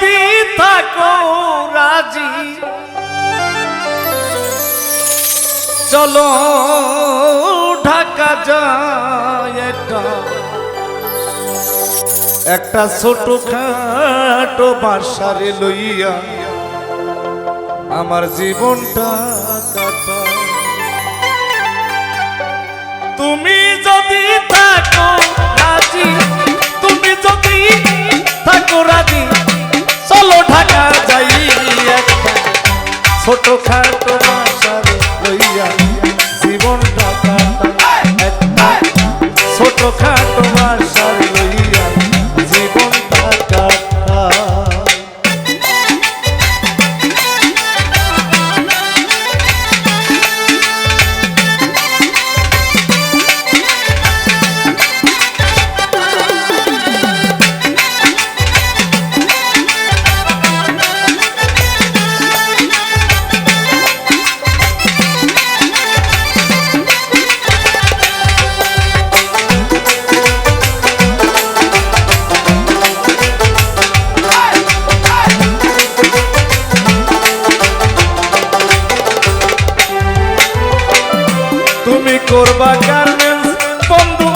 যদি থাকো রাজি। চলো ঢাকা যায় একটা। একটা ছোট খাটো বাসারে লইয়া আমার জীবনটা কাটা তুমি যদি থাকো রাজি, তুমি যদি থাকো রাজি ছোট খাটো তুমি করবা গার্মেন্টস বন্ধু,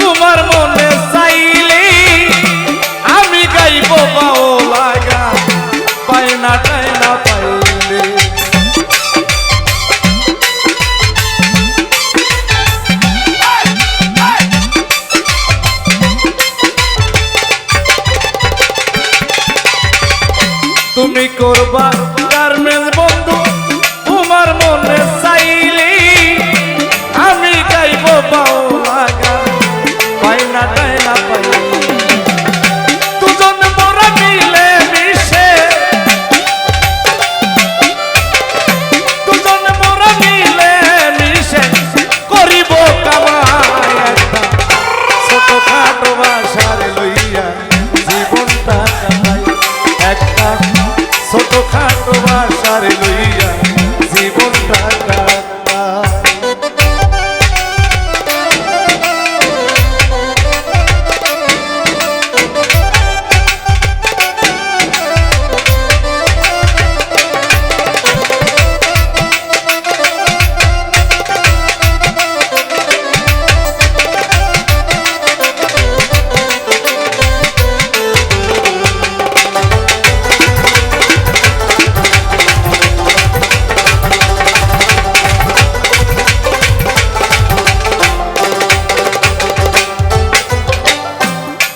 তোমার মনে চাইলে আমি গাইব বাও লাগা পাই না টাই না পাইলে। তুমি করবা গার্মেন্টস বন্ধু, তোমার মনে ના કહેલા પડી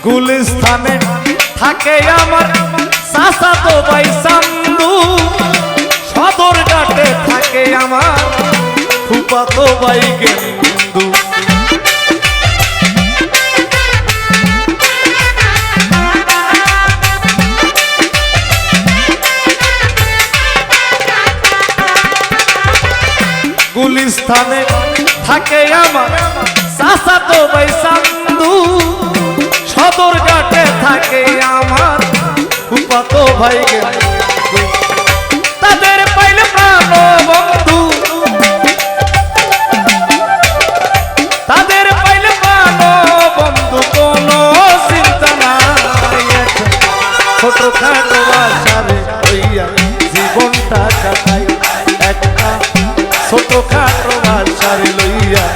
গুলিস্থানে থাকে আমার চাষা তো ভাই সান্দু। সদর ঘাটে থাকে আমার ফুপা তো ভাই গেন্দু গুলিস্থানে থাকে আমার চাষা তো ভাই সান্দু। সদর ঘাটে থাকে আমার। ফুপাত ভাই তাদের পাইলে প্রাণ বন্ধু। তাদের পাইলে প্রাণ বন্ধু, কোনো চিন্তা নাই। জীবনটা কাটাই। একটা ছোট খাটো বাসারে লইয়া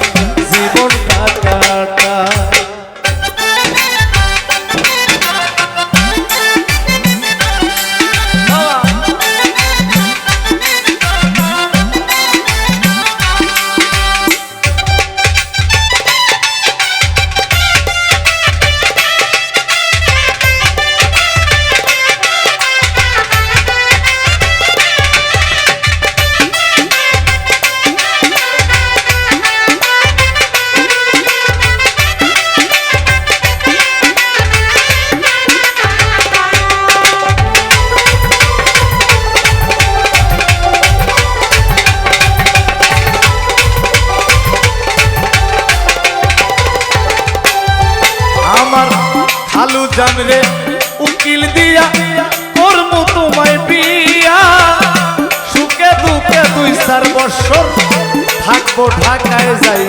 ঢাকায় যাই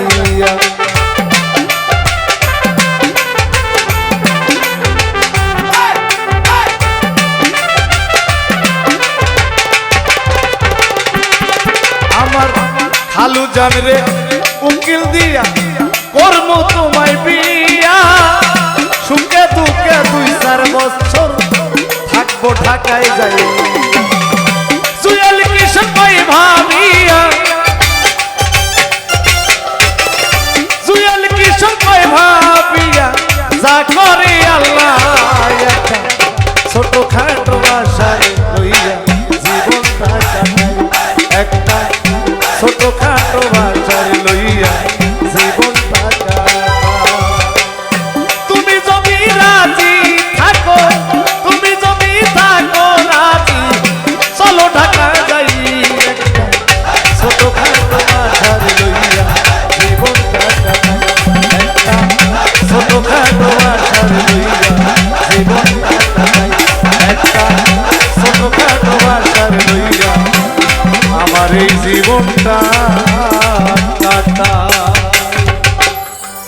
আমার খালু জান রে, উকিল দিয়া, কর্ম তোমায় বিয়া সুখে দুই চার বছর থাকব ঢাকায় back.